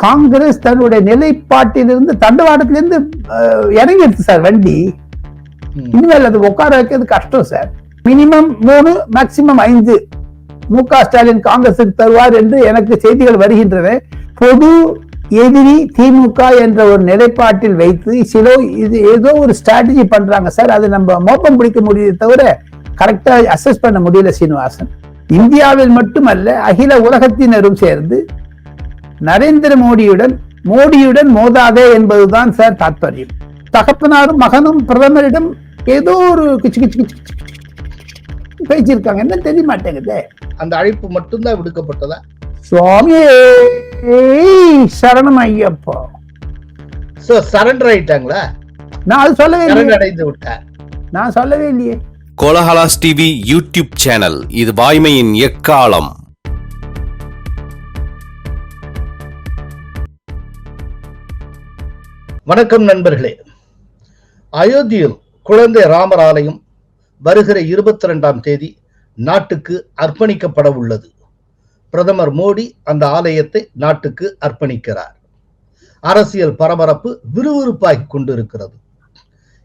காங்கிரஸ் தன்னுடைய நிலைப்பாட்டிலிருந்து தண்டவாளத்திலிருந்து அஹ், இறங்கிடுச்சு சார் வண்டி. இனிமேல் அது உட்கார வைக்கிறது கஷ்டம் சார். மினிமம் மூணு மேக்சிமம் ஐந்து மு க ஸ்டாலின் காங்கிரசுக்கு தருவார் என்று எனக்கு செய்திகள் வருகின்றன. பொது எதிரி திமுக என்ற ஒரு நிலைப்பாட்டில் வைத்து சில இது ஏதோ ஒரு ஸ்ட்ராட்டஜி பண்றாங்க சார். அது நம்ம மோப்பம் பிடிக்க முடியுது தவிர கரெக்டா அசஸ் பண்ண முடியல சீனிவாசன். இந்தியாவில் மட்டுமல்ல அகில உலகத்தினரும் சேர்ந்து நரேந்திர மோடியுடன் மோடியுடன் மோதாதே என்பதுதான் சார் தாத்பரியம். தகப்பனாரும் மகனும் பிரதமரிடம் ஏதோ ஒரு கிச்சு கிச்சு கிச்சு கிச்சு பேசியிருக்காங்க. என்ன தெரிய மாட்டேங்குதே? அந்த அழைப்பு மட்டும்தான் விடுக்கப்பட்டதா? சுவாமியே சரணம் ஐயப்பா. So surrender ஆயிட்டாங்களா? நான் அது சொல்லவே இல்லையே. சரண் அடைந்து விட்டார். நான் சொல்லவே இல்லையே. கோலஹலாஸ் டிவி யூடியூப் சேனல் இது வாய்மையின் எக்காலம். வணக்கம் நண்பர்களே. அயோத்தியில் குழந்தை ராமர் ஆலயம் வருகிற இருபத்தி ரெண்டாம் தேதி நாட்டுக்கு அர்ப்பணிக்கப்பட உள்ளது. பிரதமர் மோடி அந்த ஆலயத்தை நாட்டுக்கு அர்ப்பணிக்கிறார். அரசியல் பரபரப்பு விறுவிறுப்பாகி கொண்டிருக்கிறது.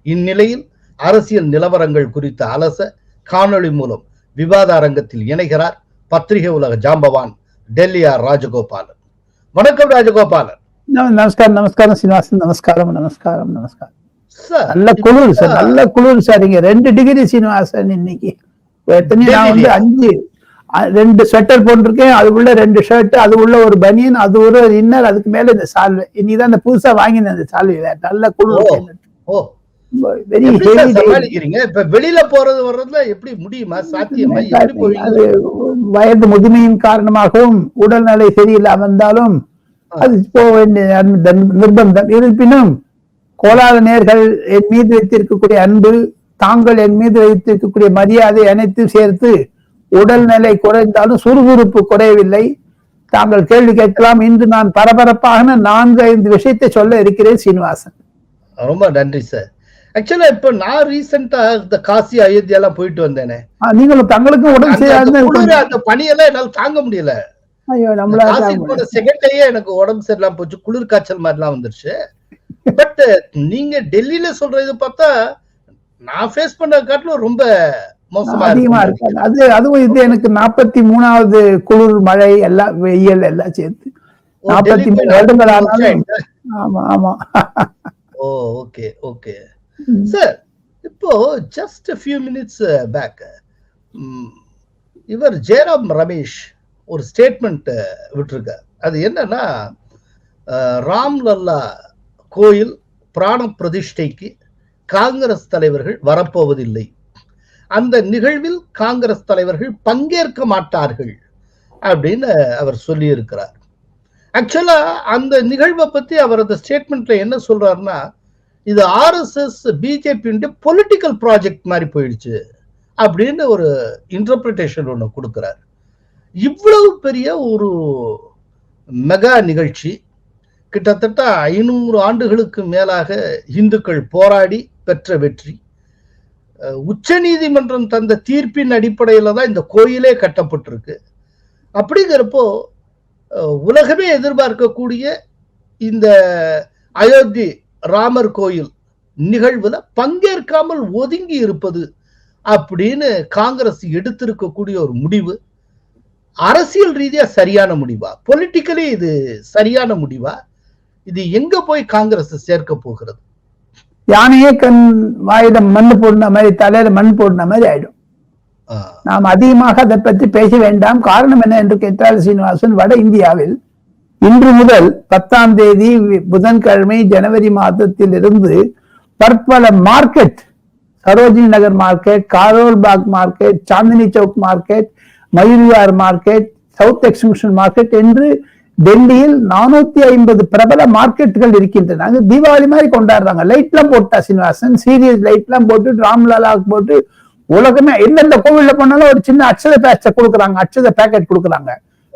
இந்நிலையில் அரசியல் நிலவரங்கள் குறித்த அலச காணொளி மூலம் விவாத அரங்கத்தில் இணைகிறார் பத்திரிகை உலக ஜாம்பவான் டெல்லி ஆர் ராஜகோபாலன். வணக்கம் ராஜகோபாலன். நமஸ்காரம் நமஸ்காரம் சீனிவாசன் நமஸ்காரம் நமஸ்காரம் நமஸ்காரம் நல்ல குளிர் சார் நல்ல குளிர் சார் இங்க ரெண்டு டிகிரி சீனிவாசன் இன்னைக்கு எத்தனை நான் வந்து அஞ்சு ரெண்டு ஸ்வெட்டர் போட்டிருக்கேன் அது உள்ள ரெண்டு ஷர்ட் அது உள்ள ஒரு பனியன் அது ஒரு இன்னர் அதுக்கு மேல இந்த சால்வை இன்னைக்கு இந்த புதுசா வாங்கினேன் இந்த சால்வை நல்ல. குளிர் வெளியில போறது வர்றதுல எப்படி முடியுமா சாத்தியமா வயது முதுமையின் காரணமாகவும் உடல்நிலை சரியில்லாம இருந்தாலும் அது போக வேண்டிய நிர்பந்தம். இருப்பினும் கோலாத நேர்கள் என் மீது வைத்திருக்கக்கூடிய அன்பு தாங்கள் என் மீது வைத்திருக்கக்கூடிய மரியாதை அனைத்தும் சேர்த்து உடல்நிலை குறைந்தாலும் சுறுசுறுப்பு குறையவில்லை. தாங்கள் கேள்வி கேட்கலாம். இன்று நான் பரபரப்பாக நான்கு ஐந்து விஷயத்தை சொல்ல இருக்கிறேன் சீனிவாசன். ரொம்ப நன்றி சார். ஆக்சுவலா இப்ப நான் ரீசெண்டா இந்த காசி அயோத்தியா எல்லாம் போயிட்டு வந்தேனே. நீங்களும் தங்களுக்கும் உடம்பு அந்த- பனியெல்லாம் என்னால தாங்க முடியல. ஐயோ போன செகண்ட்லயே எனக்கு உடம்பு சரியில்லாம போச்சு குளிர் காய்ச்சல் மாதிரிலாம் வந்துருச்சு. பட் நீங்க டெல்லியில சொல்ற இது பார்த்தா நான் ஃபேஸ் பண்ண காட்டிலும் ரொம்ப மோசமா அதிகமா இருக்கு இருக்காது. அது அதுவும் இது எனக்கு நாற்பத்தி மூணாவது குளிர் மழை எல்லாம் வெயில் எல்லாம் சேர்த்து. நாற்பத்தி மூணு வருடங்கள் ஆனாலும்? ஆமா ஆமா. Oh okay okay. சார் இப்போ ஜஸ்ட் ஃபியூ மினிட்ஸ் பேக் இவர் ஜெயராம் ரமேஷ் ஒரு ஸ்டேட்மெண்ட் விட்டுருக்கார். அது என்னன்னா ராம்லல்லா கோயில் பிராண பிரதிஷ்டைக்கு காங்கிரஸ் தலைவர்கள் வரப்போவதில்லை. அந்த நிகழ்வில் காங்கிரஸ் தலைவர்கள் பங்கேற்க மாட்டார்கள் அப்படின்னு அவர் சொல்லியிருக்கிறார். ஆக்சுவலா அந்த நிகழ்வை பத்தி அவர் அந்த ஸ்டேட்மெண்ட்ல என்ன சொல்றாருன்னா இது ஆர்எஸ்எஸ் பிஜேபியுடைய பொலிட்டிக்கல் ப்ராஜெக்ட் மாதிரி போயிடுச்சு அப்படின்னு ஒரு இன்டர்பிரிட்டேஷன் ஒன்று கொடுக்குறாரு. இவ்வளவு பெரிய ஒரு மெகா நிகழ்ச்சி. கிட்டத்தட்ட ஐநூறு ஆண்டுகளுக்கு மேலாக இந்துக்கள் போராடி பெற்ற வெற்றி. உச்ச நீதிமன்றம் தந்த தீர்ப்பின் அடிப்படையில் தான் இந்த கோயிலே கட்டப்பட்டிருக்கு. அப்படிங்கிறப்போ உலகமே எதிர்பார்க்கக்கூடிய இந்த அயோத்தி ராமர் கோயில் நிகழ்வுல பங்கேற்காமல் ஒதுங்கி இருப்பது அப்படின்னு காங்கிரஸ் எடுத்திருக்கக்கூடிய ஒரு முடிவு. அரசியல் ரீதியா சரியான முடிவா? பொலிட்டிக்கலி இது சரியான முடிவா? இது எங்க போய் காங்கிரஸ் சேர்க்க போகிறது? யானையே கண் வாயில மண் போடின மாதிரி தலையில மண் போடின மாதிரி ஆயிடும். நாம் அதிகமாக அதை பற்றி பேச வேண்டாம். காரணம் என்ன என்று கேட்டால் சீனிவாசன் வட இந்தியாவில் இன்று முதல் பத்தாம் தேதி புதன்கிழமை ஜனவரி மாதத்தில் இருந்து பற்பல market Sarojini Nagar market Karol Bagh market Chandni Chowk market மயூரியார் market south exhibition market என்று டெல்லியில் நானூத்தி ஐம்பது பிரபல மார்க்கெட்டுகள் இருக்கின்றன. அங்க தீபாவளி மாதிரி கொண்டாடுறாங்க. லைட் எல்லாம் போட்டா சீனிவாசன் சீரியஸ் லைட் எல்லாம் போட்டு ராம்லாலா போட்டு உலகமே எந்தெந்த கோவில்ல போனாலும் ஒரு சின்ன அட்சத பேட்ச கொடுக்குறாங்க. அச்சத பேக்கெட் கொடுக்குறாங்க.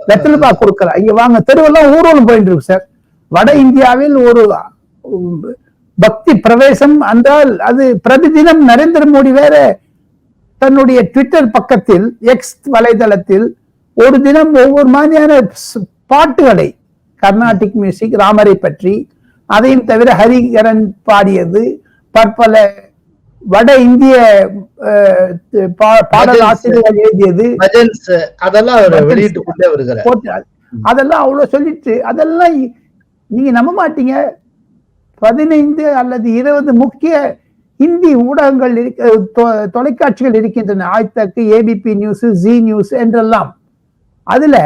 வெத்தலைப்பா கொடுக்குறாங்க. இங்க வாங்க தெருவெல்லாம் ஊர்வலம் போயிட்டு இருக்கு சார். வட இந்தியாவில் ஒரு பக்தி பிரவேசம் என்றால் அது பிரதிதினம் நரேந்திர மோடி வேற தன்னுடைய ட்விட்டர் பக்கத்தில் எக்ஸ் வலைதளத்தில் ஒரு தினம் ஒவ்வொரு மாதிரியான பாட்டுகளை கர்நாடிக் மியூசிக் ராமரை பற்றி அதையும் தவிர ஹரிகரன் பாடியது பற்பல வட இந்திய பாடல் ஆசிரியர்கள் எழுதியது. அதெல்லாம் அவ்வளவு சொல்லிட்டு அதெல்லாம் நீங்க நம்ப மாட்டீங்க. பதினைந்து அல்லது இருபது முக்கிய இந்தி ஊடகங்கள் இருக்க தொலைக்காட்சிகள் இருக்கின்றன. ஆய்தக்கு ஏபிபி நியூஸ் ஜி நியூஸ் என்றெல்லாம். அதுல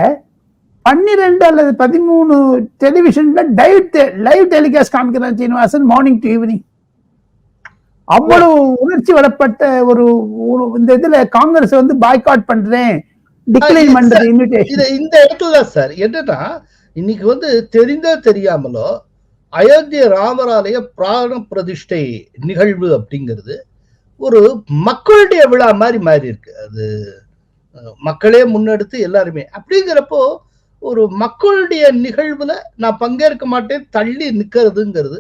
பன்னிரெண்டு அல்லது பதிமூணு டெலிவிஷன்ல லைவ் லைவ் டெலிகாஸ்ட் காமிக்கிறான் சீனிவாசன் மார்னிங் டு ஈவினிங் அவ்வளவு உணர்ச்சி வளப்பட்ட ஒரு இந்த இதுல காங்கிரஸ் வந்து பாய்காட் பண்றேன். டிக்ளைன் பண்றது இன்விடேஷன் இந்த இடத்துல சார். என்னன்னா இன்னைக்கு வந்து தெரிந்தோ தெரியாமலோ அயோத்திய ராமராலய பிராண பிரதிஷ்டை நிகழ்வு அப்படிங்கிறது ஒரு மக்களுடைய விழா மாதிரி மாறி இருக்கு. அது மக்களே முன்னெடுத்து எல்லாருமே. அப்படிங்கிறப்போ ஒரு மக்களுடைய நிகழ்வுல நான் பங்கேற்க மாட்டேன் தள்ளி நிக்கிறதுங்கிறது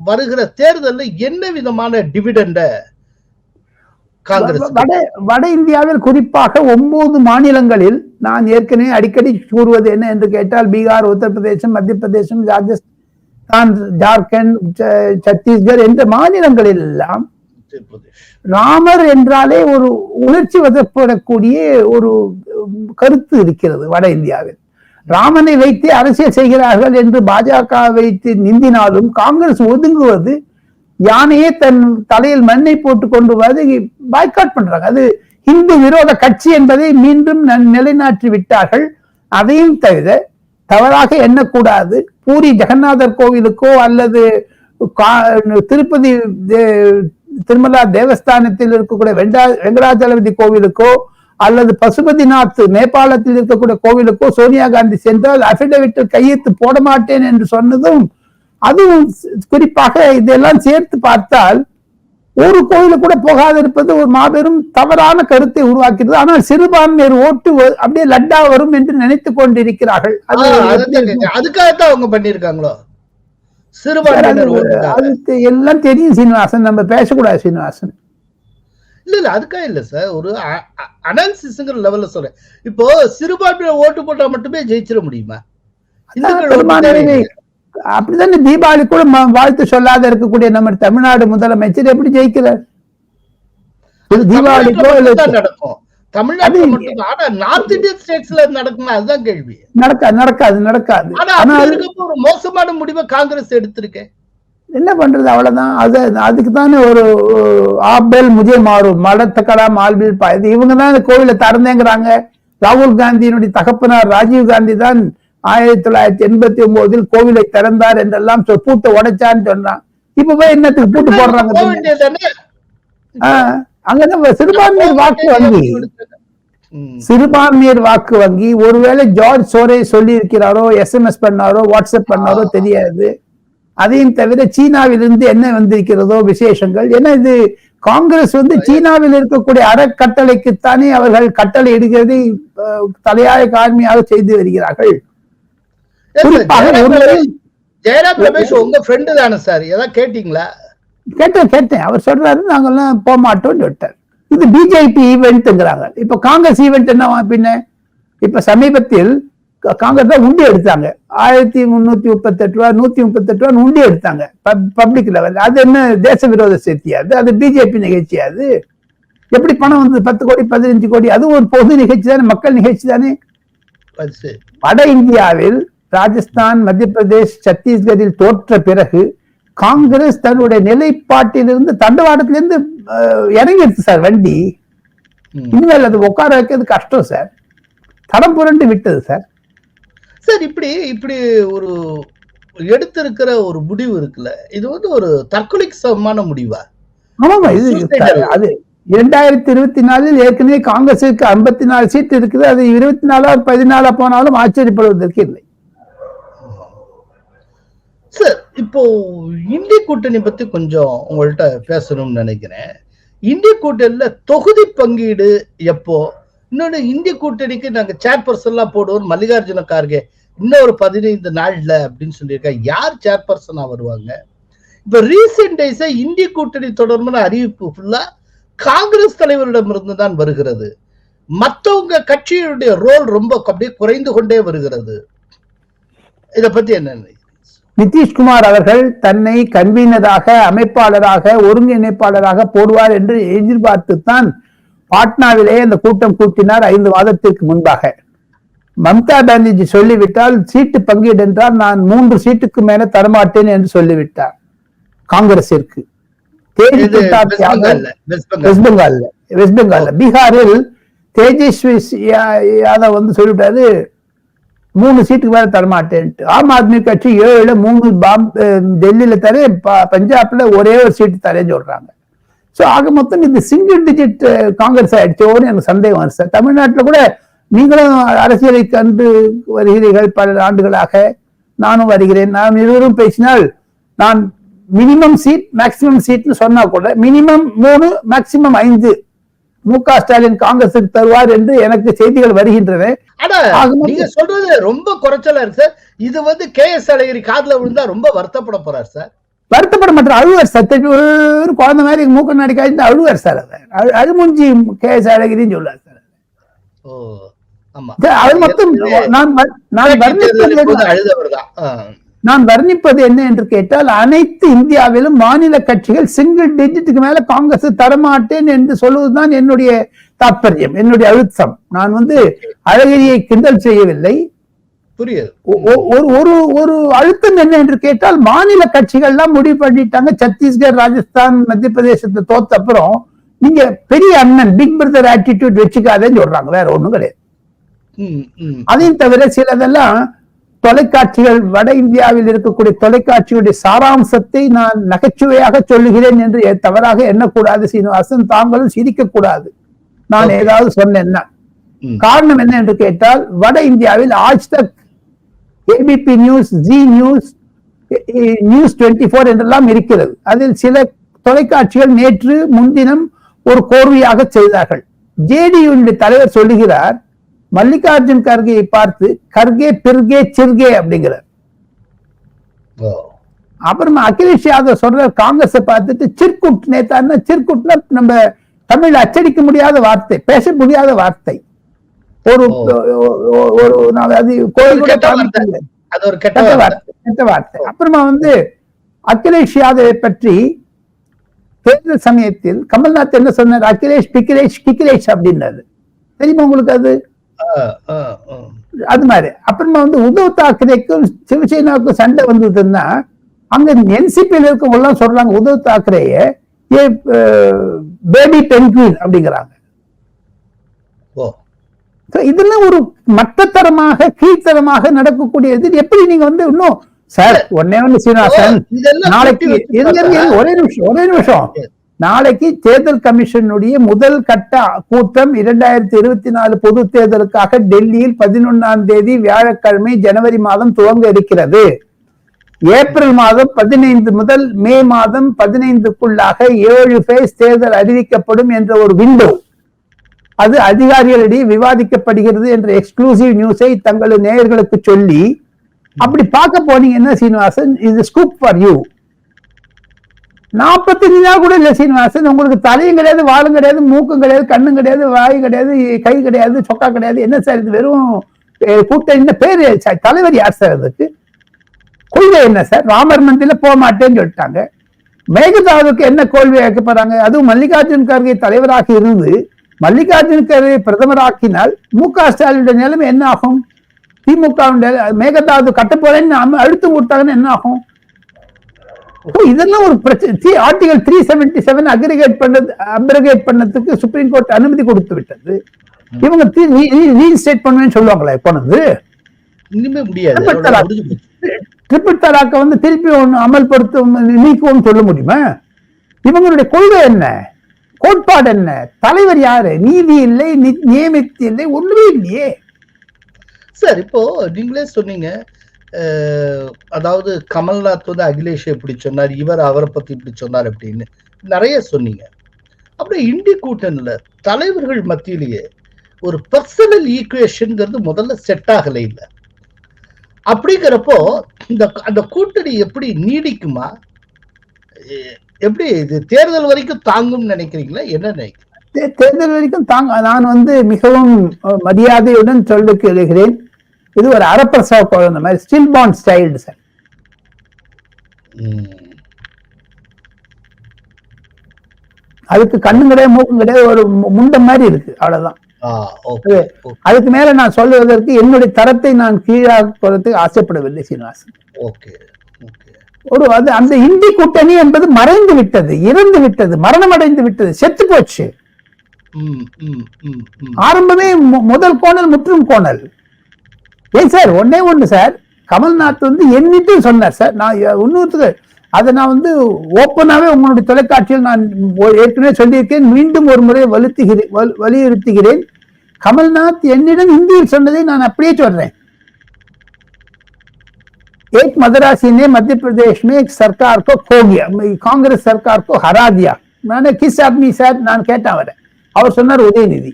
வருகிற தேர்தலில் என்ன விதமான டிவிடெண்டை காங்கிரஸ். வட வட இந்தியாவில் குறிப்பாக ஒன்பது மாநிலங்களில் நான் ஏற்கனவே அடிக்கடி கூறுவது என்ன என்று கேட்டால் பீகார் உத்தரப்பிரதேசம் மத்திய பிரதேசம் ராஜஸ்தான் ஜார்க்கண்ட் சத்தீஸ்கர் என்ற மாநிலங்களில் எல்லாம் ராமர் என்றாலே ஒரு உணர்ச்சி வதப்படக்கூடிய ஒரு கருத்து இருக்கிறது வட இந்தியாவில். ராமனை வைத்து அரசியல் செய்கிறார்கள் என்று பாஜக வைத்து நிந்தினாலும் காங்கிரஸ் ஒதுங்குவது யானையே தன் தலையில் மண்ணை போட்டு கொண்டு வந்து பாய்காட் பண்றாங்க. அது இந்து விரோத கட்சி என்பதை மீண்டும் நிலைநாட்டி விட்டார்கள். அதையும் தவிர தவறாக எண்ணக்கூடாது. பூரி ஜெகநாதர் கோவிலுக்கோ அல்லது கா- திருப்பதி தே- திருமலா தேவஸ்தானத்தில் இருக்கக்கூடிய வெண்டா வெங்கடாஜலபதி கோவிலுக்கோ அல்லது பசுபதிநாத் நேபாளத்தில் இருக்கக்கூடிய கோவிலுக்கோ சோனியா காந்தி சென்றால் அபிடவிட்டில் கையெழுத்து போட மாட்டேன் என்று சொன்னதும் அதுவும் குறிப்பாக இதெல்லாம் சேர்த்து பார்த்தால் ஒரு கோயிலுக்கு கூட போகாது இருப்பது ஒரு மாபெரும் தவறான கருத்தை உருவாக்கிறது ஆனால் சிறுபான்மையர் ஓட்டு அப்படியே லட்டா வரும் என்று நினைத்துக் கொண்டிருக்கிறார்கள். அதுக்காகத்தான் அவங்க பண்ணிருக்காங்களோ சார், அது சிறுபான்மையினர் ஓட்டுக்காக. அது தெ- எல்லாம் தெரியும் சீனிவாசன். நம்ம பேசக்கூடாது சீனிவாசன். இல்ல இல்ல அதுக்காக இல்ல சார். ஒரு அனாலிசிஸ்ங்கிற லெவல்ல சொல்றேன். இப்போ சிறுபான்மையினர் ஓட்டு போட்டா மட்டுமே ஜெயிச்சிட முடியுமா? அப்படித்தானே தீபாவளி கூட வாழ்த்து சொல்லாத இருக்கக்கூடிய நம்ம தமிழ்நாடு முதலமைச்சர் எப்படி ஜெயிக்கிறார்? நடக்காது நடக்காது நடக்காது. ஒரு மோசமான முடிவை காங்கிரஸ் எடுத்திருக்கேன் என்ன பண்றது? அவ்வளவுதான். அது அதுக்கு தானே ஒரு ஆபேல் முதிய மாறும் மடத்தக்கடா மால்பில் பா- இது இவங்க தான் இந்த கோவிலை திறந்தேங்கிறாங்க. ராகுல் காந்தியினுடைய தகப்பனார் ராஜீவ் காந்தி தான் ஆயிரத்தி தொள்ளாயிரத்தி எண்பத்தி ஒன்பதில் கோவிலை திறந்தார் என்றெல்லாம் பூட்டை உடைச்சான்னு சொன்னான். இப்ப போய் என்னத்துக்கு பூட்டு போடுறாங்க அங்கதான் சிறுபான்மையர் வாக்கு வங்கி. சிறுபான்மையர் வாக்கு வங்கி ஒருவேளை ஜார்ஜ் சோரே சொல்லி இருக்கிறாரோ எஸ்எம்எஸ் பண்ணாரோ வாட்ஸ்அப் பண்ணாரோ தெரியாது. அதையும் தவிர சீனாவிலிருந்து என்ன வந்திருக்கிறதோ விசேஷங்கள்? ஏன்னா இது காங்கிரஸ் வந்து சீனாவில் இருக்கக்கூடிய அறக்கட்டளைக்குத்தானே அவர்கள் கட்டளை இடுகிறதை தலையாய காரணியாக செய்து வருகிறார்கள். ஒரு- ரமேஷ் உங்க ஃப்ரெண்டு தானே சார் ஏதாவது கேட்டீங்களா? கேட்டேன் கேட்டேன். அவர் சொல்றாரு நாங்கெல்லாம் போக மாட்டோம்னு சொல்லிட்டார். இது பிஜேபி ஈவெண்ட்ங்கிறாங்க இப்ப காங்கிரஸ் ஈவெண்ட் என்னவா பின்ன? இப்ப சமீபத்தில் காங்கிரஸ் தான் உண்டி எடுத்தாங்க. ஆயிரத்தி முன்னூத்தி முப்பத்தெட்டு ரூபா நூத்தி முப்பத்தெட்டு ரூபா உண்டி எடுத்தாங்க. பப்ளிக் லெவல் அது என்ன தேச விரோத சேர்த்தியாது அது பிஜேபி நிகழ்ச்சி அது. எப்படி பணம் வந்தது? பத்து கோடி பதினஞ்சு கோடி அது ஒரு பொது நிகழ்ச்சி தானே மக்கள் நிகழ்ச்சி தானே? வட இந்தியாவில் ராஜஸ்தான் மத்திய பிரதேஷ் சத்தீஸ்கரில் தோற்ற பிறகு காங்கிரஸ் தன்னுடைய நிலைப்பாட்டிலிருந்து தண்டவாளத்திலிருந்து அஹ், இறங்கிடுச்சு சார் வண்டி. இனிமேல் அது உட்கார வைக்கிறது கஷ்டம் சார். தடம் புரண்டு விட்டது சார். சார் இப்படி இப்படி ஒரு எடுத்திருக்கிற ஒரு முடிவு இருக்குல்ல. இது வந்து ஒரு தற்கொலைக்கு சமமான முடிவா? ஆமாமா இது. அது இரண்டாயிரத்தி இருபத்தி நாலில் ஏற்கனவே காங்கிரஸுக்கு ஐம்பத்தி நாலு சீட் இருக்குது. அது இருபத்தி நாலா பதினாலா போனாலும் ஆச்சரியப்படுவதற்கு இல்லை. சார் இப்போ இந்திய கூட்டணி பத்தி கொஞ்சம் உங்கள்கிட்ட பேசணும்னு நினைக்கிறேன். இந்திய கூட்டணியில தொகுதி பங்கீடு எப்போ? இன்னொன்னு இந்திய கூட்டணிக்கு நாங்க சேர்பர்சன் எல்லாம் போடுவோம் மல்லிகார்ஜுன கார்கே இன்னும் ஒரு பதினைந்து நாள்ல அப்படின்னு சொல்லியிருக்கேன் யார் சேர்பர்சனா வருவாங்க? இப்ப ரீசெண்ட் டேஸா இந்திய கூட்டணி தொடர்பான அறிவிப்பு ஃபுல்லா காங்கிரஸ் தலைவரிடமிருந்து தான் வருகிறது. மத்தவங்க கட்சியினுடைய ரோல் ரொம்ப அப்படியே குறைந்து கொண்டே வருகிறது. இத பத்தி என்ன நிதிஷ்குமார் அவர்கள் தன்னை கன்வீனராக அமைப்பாளராக ஒருங்கிணைப்பாளராக போடுவார் என்று எதிர்பார்த்துத்தான் பாட்னாவிலே அந்த கூட்டம் கூட்டினார் ஐந்து மாதத்திற்கு முன்பாக. மம்தா பானர்ஜி சொல்லிவிட்டால் சீட்டு பங்கீடு என்றால் நான் மூன்று சீட்டுக்கு மேல தரமாட்டேன் என்று சொல்லிவிட்டார் காங்கிரசிற்கு. Tej Pratap west Yadav west Bengal. West பெங்கால்ல west பெங்கால்ல. பீகாரில் தேஜஸ்வி யாதவ் வந்து சொல்லிவிட்டாரு மூணு சீட்டுக்கு மேல தரமாட்டேன்ட்டு ஆம் ஆத்மி கட்சி ஏழு மூணு பாம் டெல்லியில தரேன் ப- பஞ்சாப்ல ஒரே ஒரு சீட்டு தரேன்னு சொல்றாங்க. ஸோ ஆக மொத்தம் இது சிங்கிள் டிஜிட் காங்கிரஸ் ஆயிடுச்சோன்னு எனக்கு சந்தேகம் வருது சார். தமிழ்நாட்டில் கூட நீங்களும் அரசியலை கண்டு வருகிறீர்கள் பல ஆண்டுகளாக. நானும் வருகிறேன். நாம் இருவரும் பேசினால் நான் மினிமம் சீட் மேக்சிமம் சீட்னு சொன்னா கூட மினிமம் மூணு மேக்சிமம் ஐந்து மு க ஸ்டாலின் காங்கிரசுக்கு தருவார் என்று எனக்கு செய்திகள் வருகின்றன. நீங்க சொல்றது ரொம்ப குறைச்சலா இருக்கு சார். இது வந்து கே எஸ் அழகிரி காதுல விழுந்தா ரொம்ப வருத்தப்பட போறார் சார். வருத்தப்பட மாட்டார். அழுவார் சார். திருப்பி ஒரு குழந்தை மாதிரி மூக்க நாடி காய்ச்சி அழுவார் சார் அவர். அழு- அழுமூஞ்சி கே எஸ் அழகிரின்னு சொல்லுவார் சார் ஓ ஆமா. அவர் மொத்தம் நான் நான் அழுதவர் தான். நான் வர்ணிப்பது என்ன என்று கேட்டால் அனைத்து இந்தியாவிலும் மாநில கட்சிகள் சிங்கிள் டிஜிட்டுக்கு மேல காங்கிரஸ் தரமாட்டேன் என்று சொல்வதுதான் என்னுடைய தாற்பயம் என்னுடைய அழுத்தம். நான் வந்து அழகிரியை கிண்டல் செய்யவில்லை. புரியுது. ஒரு ஒரு அழுத்தம் என்ன என்று கேட்டால் மாநில கட்சிகள்லாம் முடிவு பண்ணிட்டாங்க சத்தீஸ்கர் ராஜஸ்தான் மத்திய பிரதேசத்தை தோத்த அப்புறம் நீங்க பெரிய அண்ணன் பிக் பிரதர் ஆட்டிடியூட் வச்சுக்காதேன்னு சொல்றாங்க வேற ஒண்ணும் கிடையாது. அதையும் தவிர சிலதெல்லாம் தொலைக்காட்சிகள் வட இந்தியாவில் இருக்கக்கூடிய தொலைக்காட்சியுடைய சாராம்சத்தை நான் நகைச்சுவையாக சொல்லுகிறேன் என்று தவறாக எண்ணக்கூடாது சீனிவாசன். தாங்களும் சிரிக்க கூடாது நான். ஏதாவது சொன்னேன்னா. காரணம் என்ன என்று கேட்டால் வட இந்தியாவில் Aaj Tak ABP news Zee news news twenty four என்றெல்லாம் இருக்கிறது. அதில் சில தொலைக்காட்சிகள் நேற்று முன்தினம் ஒரு கோர்வையாக செய்தார்கள். ஜேடியுடைய தலைவர் சொல்லுகிறார் மல்லிகார்ஜுன் கர்கேயை பார்த்து கர்கே பிர்கே சிர்கே அப்படிங்கிறார். அப்புறமா அகிலேஷ் யாதவ் சொல்ற காங்கிரஸை பார்த்துட்டு சிர்குட் நேத்தான்னா சிர்குட்னா நம்ம தமிழ் அச்சடிக்க முடியாத வார்த்தை பேச முடியாத வார்த்தை ஒரு ஒரு அது கெட்ட வார்த்தை. கெட்ட வார்த்தை. வார்த்தை கெட்ட வார்த்தை அப்புறமா வந்து அகிலேஷ் யாதவை பற்றி தேர்தல் சமயத்தில் கமல்நாத் என்ன சொன்னார் அகிலேஷ் பிகிலேஷ் கிகிலேஷ் அப்படின்னாரு தெரியுமா உங்களுக்கு அது. அது மாதிரி. அப்புறமா வந்து உத்தவ் தாக்கரேக்கும் சிவசேனாவுக்கும் சண்டை வந்ததுன்னா அங்க என்சிபியில் இருக்கவங்க எல்லாம் சொல்றாங்க உத்தவ் தாக்கரேய ஏ பேபி பென்குயின் அப்படிங்கிறாங்க. இதெல்லாம் ஒரு மட்டத்தரமாக கீழ்த்தரமாக நடக்கக்கூடியது. எப்படி நீங்க வந்து இன்னும் சார் ஒன்னே ஒண்ணு சீனிவாசன் இதெல்லாம் நாளைக்கு. ஒரே நிமிஷம் ஒரே நிமிஷம். நாளைக்கு தேர்தல் கமிஷனுடைய முதல் கட்ட கூட்டம் இரண்டாயிரத்தி இருபத்தி நாலு பொது தேர்தலுக்காக டெல்லியில் பதினொன்னாம் தேதி வியாழக்கிழமை ஜனவரி மாதம் துவங்க இருக்கிறது. ஏப்ரல் மாதம் பதினைந்து முதல் மே மாதம் பதினைந்துக்குள்ளாக ஏழு பேஸ் தேர்தல் அறிவிக்கப்படும் என்ற ஒரு விண்டோ அது அதிகாரிகளிடையே விவாதிக்கப்படுகிறது என்ற எக்ஸ்க்ளூசிவ் நியூஸை தங்களது நேயர்களுக்கு சொல்லி அப்படி பார்க்க போனீங்கன்னா சீனிவாசன் இது ஸ்கூப் ஃபார் யூ நாற்பத்தஞ்சு நாள் கூட இல்லை சீனிவாசன். உங்களுக்கு தலையும் கிடையாது வாழும் கிடையாது மூக்கும் கிடையாது கண்ணும் கிடையாது வாயும் கிடையாது கை கிடையாது சொக்கா கிடையாது. என்ன சார் இது வெறும் கூட்டணி பேர் தலைவர் யார் சார் அதுக்கு? கொள்கை என்ன சார்? ராமர் மந்திரில போக மாட்டேன்னு சொல்லிட்டாங்க. மேகதாதுக்கு என்ன கோல்வி வைக்க போறாங்க? அதுவும் மல்லிகார்ஜுன் கார்கே தலைவராக இருந்து மல்லிகார்ஜுன் கார்கே பிரதமராக்கினால் மு க ஸ்டாலினுடைய நிலைமை என்ன ஆகும்? திமுக மேகதாது கட்ட போறேன்னு அழுத்தம் கொடுத்தாங்கன்னு என்ன ஆகும்? இதெல்லாம் ஒரு பிரச்சனை. Article three seventy seven aggregate பண்ணது அப்ரிகேட் பண்ணதுக்கு சுப்ரீம் கோர்ட் அனுமதி கொடுத்து விட்டது. இவங்க ரீஇன்ஸ்டேட் பண்ணுவேன்னு சொல்லுவாங்களா இப்போ வந்து இனிமே முடியாது. எப்ப அவ்வளவு தரா? முடிஞ்சு போச்சு. ட்ரிபிள் தலாக்க வந்து திருப்பி ஒன்று அமல்படுத்தும் நீக்குவோம் சொல்ல முடியுமா? இவங்களுடைய கொள்கை என்ன? கோட்பாடு என்ன? தலைவர் யாரு? நீதி இல்லை நியமித்து இல்லை ஒண்ணுமே இல்லையே. சார் இப்போ நீங்களே சொன்னீங்க அதாவது கமல்நாத் வந்து அகிலேஷ் இப்படி சொன்னார் இவர் அவரை பத்தி இப்படி சொன்னார் அப்படின்னு நிறைய சொன்னீங்க. அப்புறம் இந்தி கூட்டணியில தலைவர்கள் மத்தியிலேயே ஒரு பர்சனல் ஈக்குவேஷன்ங்கிறது முதல்ல செட் ஆகலை இல்ல. அப்படிங்கிறப்போ இந்த அந்த கூட்டணி எப்படி நீடிக்குமா? எப்படி இது தேர்தல் வரைக்கும் தாங்கும்னு நினைக்கிறீங்களா? என்ன நினைக்கிறீங்க? தே- தேர்தல் வரைக்கும் தாங்க நான் வந்து மிகவும் மரியாதையுடன் சொல்ல இது ஒரு அரப்பிரசவ குழந்தை மாதிரி ஸ்டில் பாண்ட் ஸ்டைல்டு சார். அதுக்கு கண்ணும் கிடையாது மூக்கும் கிடையாது ஒரு முண்டம் மாதிரி இருக்கு அவ்வளவுதான். அதுக்கு மேல நான் சொல்லுவதற்கு என்னுடைய தரத்தை நான் கீழாக்குவதற்கு ஆசைப்படவில்லை சீனிவாசன். ஒரு அது அந்த இந்தி கூட்டணி என்பது மறைந்து விட்டது இறந்து விட்டது மரணம் அடைந்து விட்டது செத்து போச்சு. ஆரம்பமே முதல் கோணல் முற்றும் கோணல். ஏன் சார் ஒன்னே ஒண்ணு சார் கமல்நாத் வந்து எண்ணிட்டு சொன்னார் சார் நான் இன்னொருத்துக்கு அதை நான் வந்து ஓப்பனாவே உங்களுடைய தொலைக்காட்சியில் நான் ஒ- ஏற்கனவே சொல்லியிருக்கேன் மீண்டும் ஒரு முறை வலுத்துகிறேன் வலு- வலியுறுத்துகிறேன் கமல்நாத் என்னிடம் हिंदी சொன்னதை நான் அப்படியே சொல்றேன் एक मद्रासी ने मध्य प्रदेश में एक सरकार को खो गया कांग्रेस सरकार को हरा दिया मैंने किस आदमी சார் நான் கேட்டேன் அவரை அவர் சொன்னார் உதயநிதி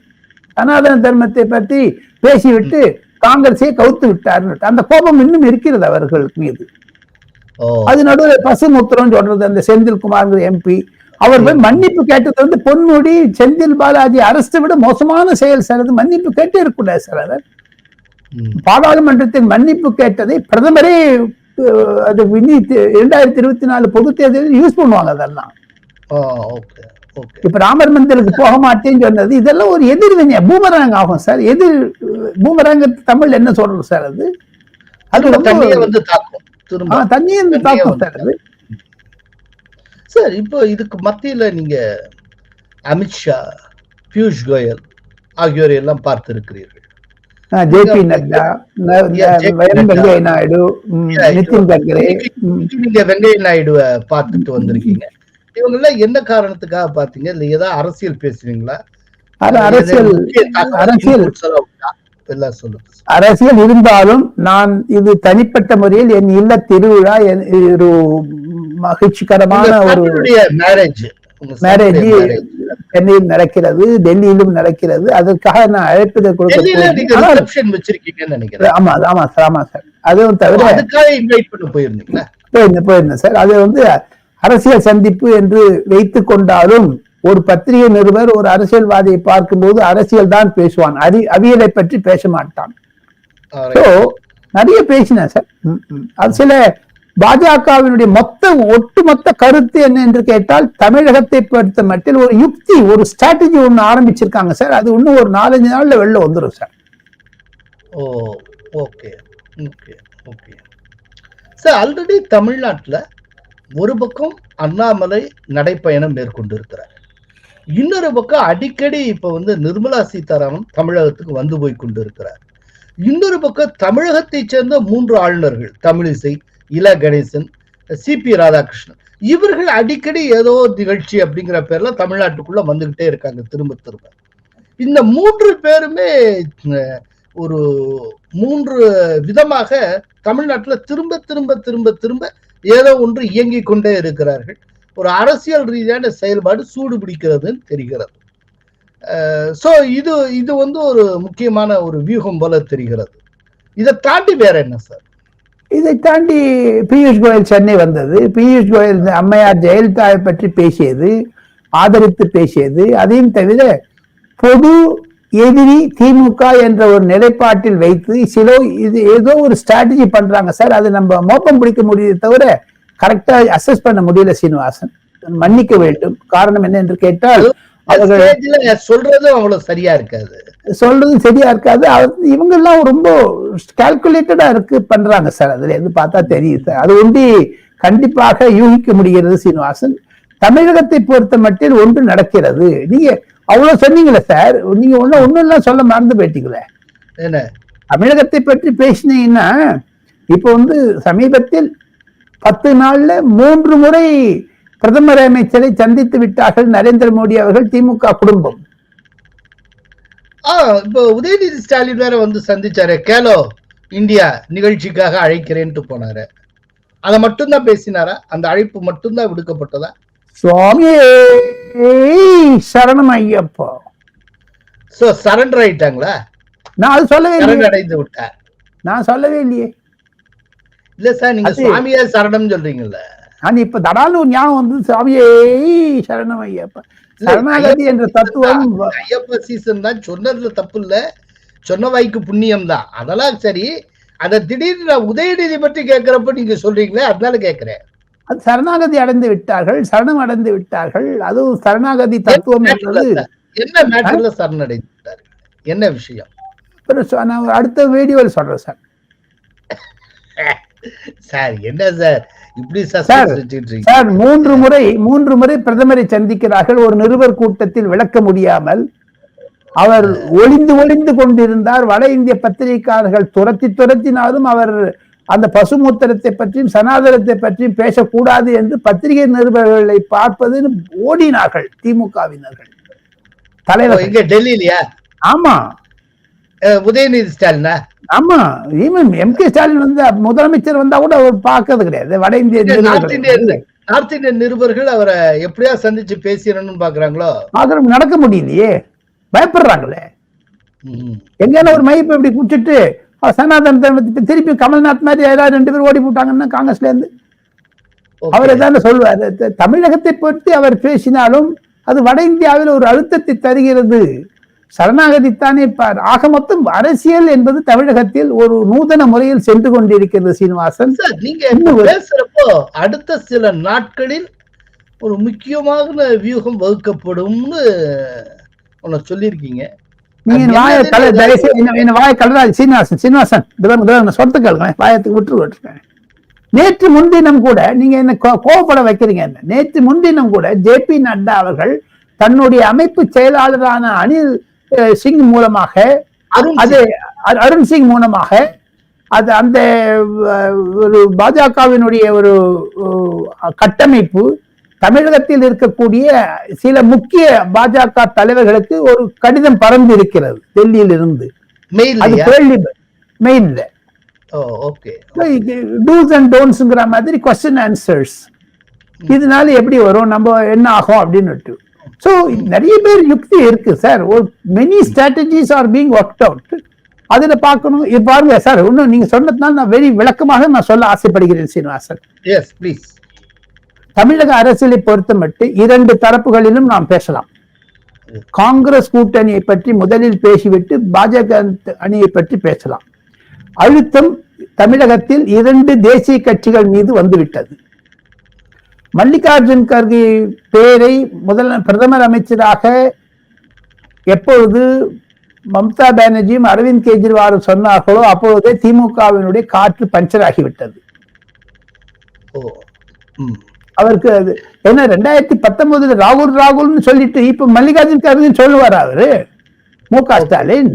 சனாதன தர்மத்தை பற்றி பேசிவிட்டு காங்கிரஸை கவுத்து விட்டார் அந்த கோபம் இன்னும் இருக்கிறது அவர்களுக்கு மீது. அது நடுவில் பசுமுத்திரம் சொல்றது அந்த செந்தில் குமார் எம்பி அவர் போய் மன்னிப்பு கேட்டது வந்து பொன்முடி செந்தில் பாலாஜி அரசை விட மோசமான செயல் சார் அது. மன்னிப்பு கேட்டு இருக்கக்கூடாது சார் அவர். பாராளுமன்றத்தில் மன்னிப்பு கேட்டதை பிரதமரே அது இரண்டாயிரத்தி இருபத்தி நாலு பொது தேர்தலில் யூஸ் பண்ணுவாங்க அதெல்லாம். இப்ப ராமர் மந்திருக்கு போக மாட்டேன்னு சொன்னது இதெல்லாம் ஒரு எதிர்வினை பூமராங் ஆகும் சார். எதிர் பூமராங்க தமிழ் என்ன சொல்றது சார் அது? அது வந்து தாக்கும் தண்ணியை சார் அது. சார் இப்போ இதுக்கு மத்தியில நீங்க அமித்ஷா பியூஷ் கோயல் ஆகியோரை எல்லாம் பார்த்திருக்கிறீர்கள். ஜேபி நட்டா ந- Yeah, JP M Nadda. Venkaiah Naidu Nitin Gadkari நீங்க வெங்கைய நாயுடுவை பார்த்துட்டு வந்திருக்கீங்க. இவங்க எல்லாம் என்ன காரணத்துக்காக பாத்தீங்க? இல்ல ஏதாவது அரசியல் பேசுவீங்களா? அது அரசியல் அரசியல். இருந்தாலும் நான் இது தனிப்பட்ட முறையில் என் இல்ல திருவிழா ஒரு மகிழ்ச்சிகரமான ஒரு மேரேஜ் மேரேஜ் சென்னையில் நடக்கிறது டெல்லியிலும் நடக்கிறது. அதற்காக நான் டெல்லியில கொடுக்க ஆமா ஆமா சார் ஆமா சார். அதுவும் தவிர போயிருந்தேன் போயிருந்தேன் சார். அது வந்து அரசியல் சந்திப்பு என்று வைத்துக் கொண்டாலும் ஒரு பத்திரிகை நிருபர் ஒரு அரசியல்வாதியை பார்க்கும்போது அரசியல் தான் பேசுவான். அறி அவியலை பற்றி பேச மாட்டான். ஸோ நிறைய பேசினேன் சார். அது சில பாஜகவினுடைய மொத்த ஒட்டுமொத்த கருத்து என்ன என்று கேட்டால் தமிழகத்தை பொறுத்த மட்டில் ஒரு யுக்தி ஒரு ஸ்ட்ராட்டஜி ஒண்ணு ஆரம்பிச்சிருக்காங்க சார். அது இன்னும் ஒரு நாலஞ்சு நாள்ல வெளில வந்துடும் sir. Oh okay okay okay sir already தமிழ்நாட்டுல ஒரு பக்கம் அண்ணாமலை நடைப்பயணம் மேற்கொண்டிருக்கிறார். இன்னொரு பக்கம் அடிக்கடி இப்ப வந்து நிர்மலா சீதாராமன் தமிழகத்துக்கு வந்து போய் கொண்டிருக்கிறார். இன்னொரு பக்கம் தமிழகத்தைச் சேர்ந்த மூன்று ஆளுநர்கள் தமிழிசை இல கணேசன் சி பி ராதாகிருஷ்ணன். இவர்கள் அடிக்கடி ஏதோ ஒரு நிகழ்ச்சி அப்படிங்கிற பேர்ல தமிழ்நாட்டுக்குள்ள வந்துகிட்டே இருக்காங்க திரும்ப திரும்ப. இந்த மூன்று பேருமே ஒரு மூன்று விதமாக தமிழ்நாட்டுல திரும்ப திரும்ப திரும்ப திரும்ப ஏதோ ஒன்று இயங்கிக் கொண்டே இருக்கிறார்கள். ஒரு அரசியல் ரீதியான செயல்பாடு சூடு பிடிக்கிறதுன்னு தெரிகிறது. ஸோ இது இது வந்து ஒரு முக்கியமான ஒரு வியூகம் போல தெரிகிறது. இதை தாண்டி வேற என்ன சார் இதை தாண்டி பியூஷ் கோயல் சென்னை வந்தது. பியூஷ் கோயல் அம்மையார் ஜெயலலிதாவை பற்றி பேசியது ஆதரித்து பேசியது. அதையும் தவிர பொது எதிரி திமுக என்ற ஒரு நிலைப்பாட்டில் வைத்து சில இது ஏதோ ஒரு ஸ்ட்ராட்டஜி பண்றாங்க. சார் அது நம்ம மோப்பம் பிடிக்க முடியுது தவிர கரெக்டா அசஸ் பண்ண முடியல சீனிவாசன். மன்னிக்க வேண்டும். காரணம் என்ன என்று கேட்டால் சொல்றதும் அவ்வளவு சரியா இருக்காது. சொல்றது சரியா இருக்காது. இவங்க எல்லாம் ரொம்ப கால்குலேட்டடா இருக்கு பண்றாங்க சார் அதுல இருந்து பார்த்தா தெரியுது சார் அது ஒண்டி கண்டிப்பாக யூகிக்க முடிகிறது சீனிவாசன். தமிழகத்தை பொறுத்த மட்டில் ஒன்று நடக்கிறது. நீங்க அவ்வளவு சொன்னீங்களே சார்? நீங்க ஒன்னும் ஒண்ணும் எல்லாம் சொல்ல மறந்து போயிட்டீங்களே. என்ன? தமிழகத்தை பற்றி பேசினீங்கன்னா இப்போ வந்து சமீபத்தில் பத்து நாள்ல மூன்று முறை பிரதமர் அமைச்சரை சந்தித்து விட்டார்கள் நரேந்திர மோடி அவர்கள் திமுக குடும்பம். ஆ இப்போ உதயநிதி ஸ்டாலின் வேற வந்து சந்திச்சாரு கேலோ இந்தியா நிகழ்ச்சிக்காக அழைக்கிறேன்ட்டு போனாரு. அதை மட்டும்தான் பேசினாரா? அந்த அழைப்பு மட்டும்தான் விடுக்கப்பட்டதா? சுவாமியே சரணம் ஐயப்பா. So surrender ஆயிட்டாங்களா? நான் அது சொல்லவே சரண் அடைந்து விட்டார். நான் சொல்லவே இல்லையே. இல்ல சார் நீங்க சுவாமியா சரணம் சொல்றீங்கல்ல. நான் இப்ப தடாலும் ஒரு ஞாபகம் வந்து சுவாமியே சரணம் ஐயப்பா. சரணாகதி என்ற தத்துவம் ஐயப்ப சீசன் தான். சொன்னதுல தப்பு இல்ல. சொன்ன வாய்க்கு புண்ணியம் தான். அதெல்லாம் சரி அத திடீர்னு நான் உதயநிதி பற்றி கேட்கிறப்ப நீங்க சொல்றீங்களே அதனால கேட்கிறேன். அது சரணாகதி அடைந்து விட்டார்கள் சரணம் அடைந்து விட்டார்கள். அதுவும் சரணாகதி தத்துவம் என்பது என்ன மேட்டர்ல சரணடைந்தார்கள் என்ன விஷயம்? நான் அடுத்த வீடியோவில் சொல்றேன் சார் சார் என்ன சார்? இப்படி? சார் மூன்று முறை மூன்று முறை பிரதமரை சந்திக்கிறார்கள். ஒரு நிருபர் கூட்டத்தில் விளக்க முடியாமல் அவர் ஒளிந்து ஒளிந்து கொண்டிருந்தார். வட இந்திய பத்திரிகையாளர்கள் துரத்தி துரத்தினாலும் அவர் அந்த பசுமூத்திரத்தை பற்றியும் சனாதனத்தை பற்றியும் பேசக்கூடாது என்று பத்திரிகை நிருபர்களை பார்ப்பது ஓடினார்கள் திமுகவினர்கள். தலைவர். இங்க டெல்லியிலயா? ஆமா. உதயநிதி ஸ்டாலினா? ஆமா. ஈவன் எம் கே ஸ்டாலின் வந்து முதலமைச்சர் வந்தா கூட அவர் பார்க்கறது கிடையாது. வட இந்திய நார்த் இந்தியன் நிருபர்கள் அவரை எப்படியா சந்திச்சு பேசிடணும்னு பாக்குறாங்களோ? பார்க்கறது நடக்க முடியலையே. பயப்படுறாங்களே. ம். எங்கேயான ஒரு மைப்பை இப்படி குடிச்சிட்டு அவர் சனாதனத்தை பத்தி திருப்பி கமல்நாத் மாதிரி யாராவது ரெண்டு பேரும் ஓடி போட்டாங்கன்னா காங்கிரஸ்ல இருந்து Okay. அவர் எதான சொல்வார். தமிழகத்தை பற்றி அவர் பேசினாலும் அது வட இந்தியாவில் ஒரு அழுத்தத்தை தருகிறது. சரணாகதித்தானே பார். ஆக மொத்தம் அரசியல் என்பது தமிழகத்தில் ஒரு நூதன முறையில் சென்று கொண்டிருக்கிறது சீனிவாசன். சார் நீங்க பேசுறப்போ அடுத்த சில நாட்களில் ஒரு முக்கியமான வியூகம் வகுக்கப்படும்னு உன்னை சொல்லியிருக்கீங்க. நீங்க வாய கல? தயவுசெய்து என்ன- வாய கலராஜ் சீனிவாசன் சீனிவாசன் நான் சொத்து கேளுங்க. வாயத்துக்கு விட்டு விட்டுருக்கேன் நேற்று முன்தினம் கூட நீங்க என்ன கோ- கோவப்பட வைக்கிறீங்க என்ன? நேற்று முன்தினம் கூட ஜே பி நட்டா அவர்கள் தன்னுடைய அமைப்பு செயலாளரான அனில் சிங் மூலமாக அது அரு- அருண் சிங் மூலமாக அது அந்த ஒரு பாஜகவினுடைய ஒரு கட்டமைப்பு தமிழகத்தில் இருக்கக்கூடிய சில முக்கிய பாஜக தலைவர்களுக்கு ஒரு கடிதம் பறந்து இருக்கிறது டெல்லியில் இருந்து அது கேள்வி ஓகே டூஸ் அண்ட் டோன்ட்ஸ்ங்கிற மாதிரி கொஸ்டின் ஆன்சர்ஸ் இதனால எப்படி வரும்? நம்ம என்ன ஆகும் அப்படின்னு ஸோ நிறைய பேர் யுக்தி இருக்கு சார் ஒரு many strategies are being work out அதுல பார்க்கணும். இது பாருங்க சார் இன்னும் நீங்க சொன்னதுனால நான் வெரி விளக்கமாக நான் சொல்ல ஆசைப்படுகிறேன் சீனிவாசன். எஸ் ப்ளீஸ் தமிழக அரசியலை பொறுத்தமட்டு இரண்டு தரப்புகளிலும் நாம் பேசலாம். காங்கிரஸ் கூட்டணியை பற்றி முதலில் பேசிவிட்டு பாஜக அணியை பற்றி பேசலாம். அழுத்தம் தமிழகத்தில் இரண்டு தேசிய கட்சிகள் மீது வந்துவிட்டது. மல்லிகார்ஜுன் கர்கே பேரை முதல் பிரதமர் அமைச்சராக எப்பொழுது மம்தா பானர்ஜியும் அரவிந்த் கெஜ்ரிவாலும் சொன்னார்களோ அப்பொழுதே திமுகவினுடைய காற்று பஞ்சர் ஆகிவிட்டது ஓ அவருக்கு அது என்ன ரெண்டாயிரத்தி பத்தொன்பதுல ராகுல் ராகுல்னு சொல்லிட்டு இப்ப மல்லிகார்ஜுன் கார்கே சொல்லுவார் அவரு? மு க ஸ்டாலின்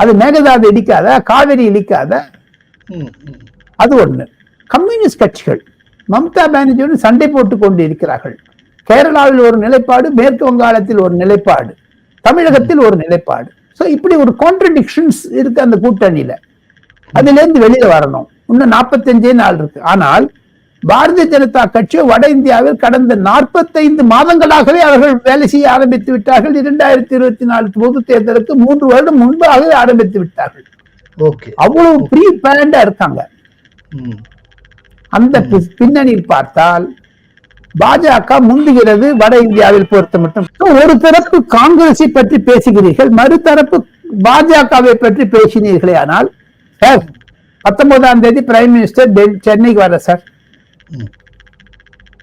அது மேகதாது இடிக்காத காவிரி இடிக்காத அது ஒண்ணு. கம்யூனிஸ்ட் கட்சிகள் மம்தா பானர்ஜியுடன் சண்டை போட்டுக் கொண்டு இருக்கிறார்கள் கேரளாவில் ஒரு நிலைப்பாடு மேற்கு வங்காளத்தில் ஒரு நிலைப்பாடு தமிழகத்தில் ஒரு நிலைப்பாடு. சோ இப்படி ஒரு கான்ட்ரடிக்ஷன்ஸ் இருக்கு அந்த கூட்டணியில. அதுல இருந்து வெளியில வரணும். இன்னும் நாற்பத்தஞ்சே நாள் இருக்கு. ஆனால் பாரதிய ஜனதா கட்சி வட இந்தியாவில் கடந்த நாற்பத்தைந்து மாதங்களாகவே அவர்கள் வேலை செய்ய ஆரம்பித்து விட்டார்கள். இரண்டாயிரத்தி இருபத்தி நாலு பொது தேர்தலுக்கு மூன்று வருடம் முன்பாகவே ஆரம்பித்து விட்டார்கள். அவ்வளவு ப்ரீ பிளான்டா இருக்காங்க. அந்த பின்னணியில் பார்த்தால் பாஜக முந்துகிறது வட இந்தியாவில் பொறுத்த மட்டும். ஒரு தரப்பு காங்கிரஸை பற்றி பேசுகிறீர்கள் மறுதரப்பு பாஜகவை பற்றி பேசினீர்களே ஆனால் சார் பத்தொன்பதாம் தேதி பிரைம் மினிஸ்டர் சென்னைக்கு வர சார்.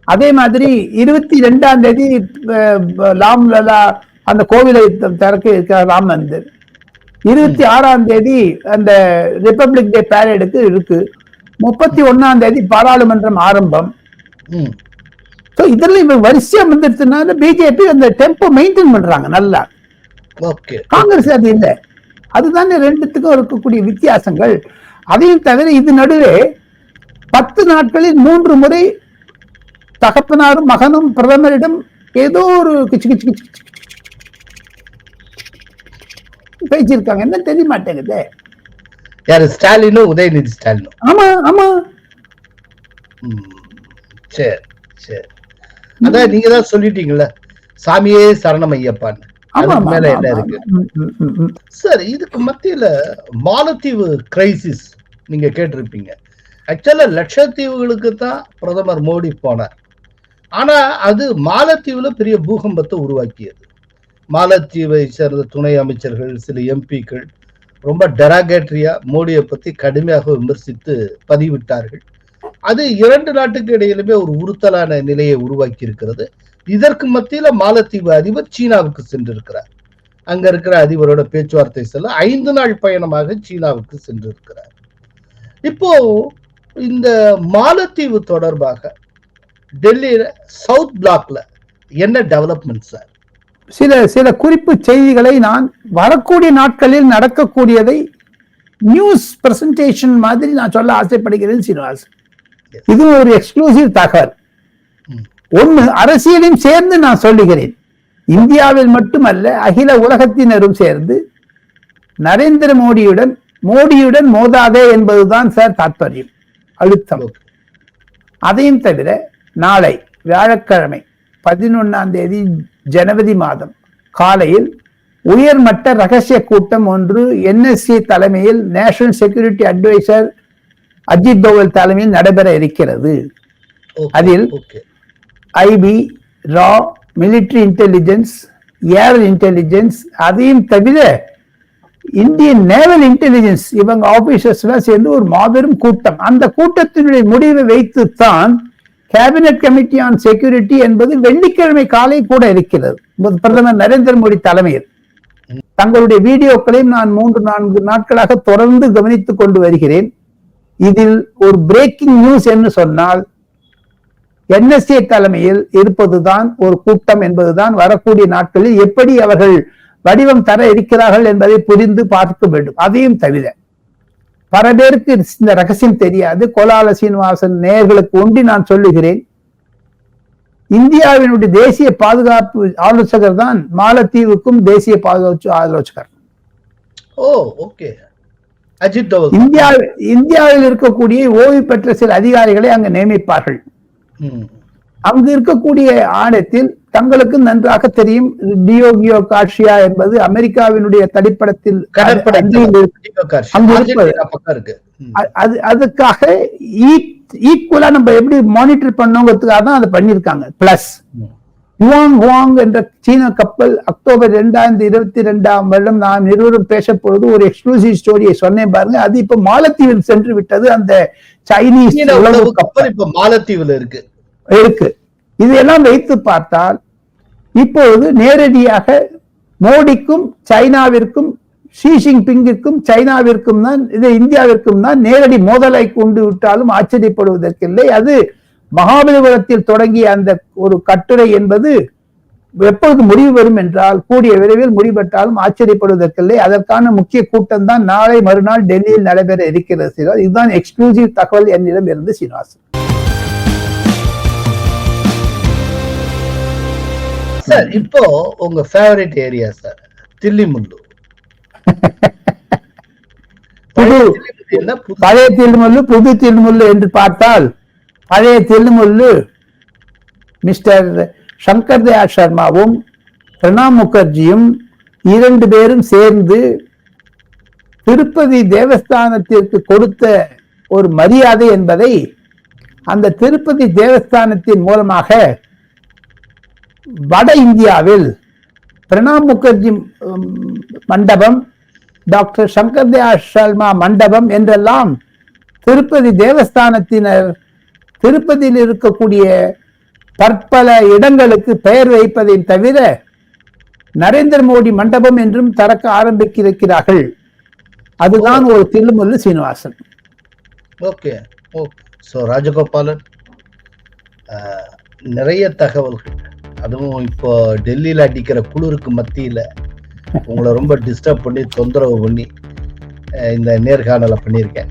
அதே மாதிரி இருபத்தி ரெண்டாம் தேதி லாம் லலா அந்த கோவிலை திறக்க இருக்கிற ராம் மந்திர் இருபத்தி ஆறாம் தேதி அந்த ரிப்பப்ளிக் டே பேரேடுக்கு இருக்கு. முப்பத்தி ஒன்னாம் தேதி பாராளுமன்றம் ஆரம்பம். ஸோ இதெல்லாம் இவங்க வரிசையா வந்துருச்சுனால பிஜேபி அந்த டெம்போ மெயின்டைன் பண்றாங்க நல்லா. ஓகே. காங்கிரஸ் அது இல்லை. அதுதானே ரெண்டுத்துக்கும் இருக்கக்கூடிய வித்தியாசங்கள். அதையும் தவிர இது நடுவே பத்து நாட்களில் மூன்று முறை தகப்பனாரும் மகனும் பிரதமரிடம் ஏதோ ஒரு கிச்சு கிச்சு கிச்சு பேசியிருக்காங்க. என்ன தெரிய மாட்டேங்குதே யாரு? ஸ்டாலினும் உதயநிதி ஸ்டாலினும் ஆமா ஆமா. சரி சரி. அதான் நீங்க தான் சொல்லிட்டீங்கல்ல சாமியே சரணம் ஆமா, மேல என்ன. இருக்கு. சார் இதுக்கு மத்தியில மாலத்தீவு கிரைசிஸ் நீங்க கேட்டிருப்பீங்க. ஆக்சுவலாக லட்சத்தீவுகளுக்கு தான் பிரதமர் மோடி போனார். ஆனால் அது மாலத்தீவில் பெரிய பூகம்பத்தை உருவாக்கியது. மாலத்தீவை சேர்ந்த துணை அமைச்சர்கள் சில எம்பிக்கள் ரொம்ப டெராகேட்ரியாக மோடியை பற்றி கடுமையாக விமர்சித்து பதிவிட்டார்கள். அது இரண்டு நாட்டுக்கு இடையிலுமே ஒரு உறுத்தலான நிலையை உருவாக்கி இருக்கிறது இதற்கு மத்தியில மாலத்தீவு அதிபர் சீனாவுக்கு சென்றிருக்கிறார். அங்க இருக்கிற அதிபரோட பேச்சுவார்த்தை செல்ல ஐந்து நாள் பயணமாக சீனாவுக்கு சென்றிருக்கிறார். இப்போ இந்த மாலத்தீவு தொடர்பாக டெல்லியில சவுத் பிளாக்ல என்ன டெவலப்மெண்ட் சார் சில சில குறிப்பு செய்திகளை நான் வரக்கூடிய நாட்களில் நடக்கக்கூடியதை நியூஸ் பிரசன்டேஷன் மாதிரி நான் சொல்ல ஆசைப்படுகிறேன் சீனிவாஸ். இது ஒரு எக்ஸ்க்ளூசிவ் தகவல். ஒண்ணு அரசியலையும் சேர்ந்து நான் சொல்லுகிறேன். இந்தியாவில் மட்டுமல்ல அகில உலகத்தினரும் சேர்ந்து நரேந்திர மோடியுடன் மோடியுடன் மோதாதே என்பதுதான் சார் தாற்பயம் அழுத்தம். அதையும் தவிர நாளை வியாழக்கிழமை பதினொன்னாம் தேதி ஜனவரி மாதம் காலையில் உயர்மட்ட ரகசிய கூட்டம் ஒன்று என்எஸ்சி தலைமையில் national security advisor Ajit Doval தலைமையில் நடைபெற இருக்கிறது. அதில். ஐபி ரா மிலிட்டரி இன்டெலிஜென்ஸ் ஏர் இன்டெலிஜென்ஸ் அதையும் தவிர இந்தியன் நேவல் இன்டெலிஜென்ஸ் இவங்க ஆபீசர்ஸ் எல்லாம் சேர்ந்து ஒரு மாபெரும் கூட்டம். அந்த கூட்டத்தினுடைய முடிவை வைத்துத்தான் கேபினட் கமிட்டி ஆன் செக்யூரிட்டி என்பது வெள்ளிக்கிழமை காலை கூட இருக்கிறது. பிரதமர் நரேந்திர மோடி தலைமையில். தங்களுடைய வீடியோக்களையும் நான் மூன்று நான்கு நாட்களாக தொடர்ந்து கவனித்துக் கொண்டு வருகிறேன். இதில் ஒரு பிரேக்கிங் நியூஸ் என்று சொன்னால் என்எஸ்ஏ தலைமையில் இருப்பதுதான் ஒரு கூட்டம் என்பதுதான் வரக்கூடிய நாட்களில் எப்படி அவர்கள் வடிவம் தர இருக்கிறார்கள் என்பதை புரிந்து பார்க்க வேண்டும். அதையும் தவிர பல பேருக்கு இந்த ரகசியம் தெரியாது. கோலால சீனிவாசன் நேயர்களுக்கு ஒன்றி நான் சொல்லுகிறேன். இந்தியாவினுடைய தேசிய பாதுகாப்பு ஆலோசகர் தான் மாலத்தீவுக்கும் தேசிய பாதுகாப்பு ஆலோசகர். Oh okay. Ajit Doval. India இந்தியாவில் இருக்கக்கூடிய ஓய்வு பெற்ற சில அதிகாரிகளை அங்கு நியமிப்பார்கள். அங்கு இருக்கக்கூடிய ஆணையத்தில் தங்களுக்கு நன்றாக தெரியும். டியோகியோ கார்ஷியா என்பது அமெரிக்காவினுடைய தடிப்படத்தில் அது அதுக்காக ஈக்குவலா நம்ம எப்படி மானிட்டர் பண்ணோங்கிறதுக்காக தான் அதை பண்ணியிருக்காங்க. பிளஸ். யுவாங் ஹுவாங் என்ற சீன கப்பல் அக்டோபர் இரண்டாயிரத்தி இருபத்தி ரெண்டாம் வருடம் நாம் இருவரும் பேச பொழுது ஒரு எக்ஸ்க்ளூசிவ் ஸ்டோரியை சொன்னேன் பாருங்க. அது இப்ப மாலத்தீவில் சென்று விட்டது அந்த சைனீஸ் கப்பல் இப்ப மாலத்தீவுல இருக்கு. இருக்கு. இதையெல்லாம் வைத்து பார்த்தால் இப்பொழுது நேரடியாக மோடிக்கும் சைனாவிற்கும் ஷி ஜின்பிங்கிற்கும் சைனாவிற்கும் தான் இது இந்தியாவிற்கும் தான் நேரடி மோதலை கொண்டு விட்டாலும் ஆச்சரியப்படுவதற்கில்லை. அது மகாபலிபுரத்தில் தொடங்கிய அந்த ஒரு கட்டுரை என்பது எப்பொழுது முடிவு வரும் என்றால் கூடிய விரைவில் முடிவெட்டாலும் ஆச்சரியப்படுவதற்கில்லை. அதற்கான முக்கிய கூட்டம் தான் நாளை மறுநாள் டெல்லியில் நடைபெற இருக்கிறது இதுதான் எக்ஸ்க்ளூசிவ் தகவல் என்னிடம் இருந்து சீனிவாசன் சார் இப்போ உங்க ஃபேவரட் ஏரியா சார் தில்லிமுல்லு. புது பழைய தில்முல்லு புது தில்முல்லு என்று பார்த்தால் பழைய தில்முல்லு மிஸ்டர் சங்கர் தயாள் சர்மாவும் பிரணாப் முகர்ஜியும் இரண்டு பேரும் சேர்ந்து திருப்பதி தேவஸ்தானத்திற்கு கொடுத்த ஒரு மரியாதை என்பதை அந்த திருப்பதி தேவஸ்தானத்தின் மூலமாக வட இந்தியாவில் பிரணாப் முகர்ஜி உம், மண்டபம் டாக்டர் சங்கர் தயாள் சர்மா மண்டபம் என்றெல்லாம் திருப்பதி தேவஸ்தானத்தினர் திருப்பதியில் இருக்கக்கூடிய பற்பல இடங்களுக்கு பெயர் வைப்பதை தவிர நரேந்திர மோடி மண்டபம் என்றும் தரக்க ஆரம்பிக்கிறார்கள் அதுதான் ஒரு தில்லுமுல்லு Srinivasan. Okay okay so Rajagopalan ஆஹ், நிறைய தகவல்கள். அதுவும் இப்போ டெல்லியில அடிக்கிற குளிருக்கு மத்தியில உங்களை ரொம்ப டிஸ்டர்ப் பண்ணி தொந்தரவு பண்ணி இந்த நேர்காணலை பண்ணியிருக்கேன்.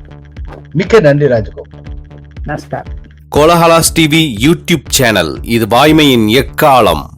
மிக்க நன்றி Rajagopal Kolahalas TV YouTube channel இது வாய்மையின் எக்காலம்.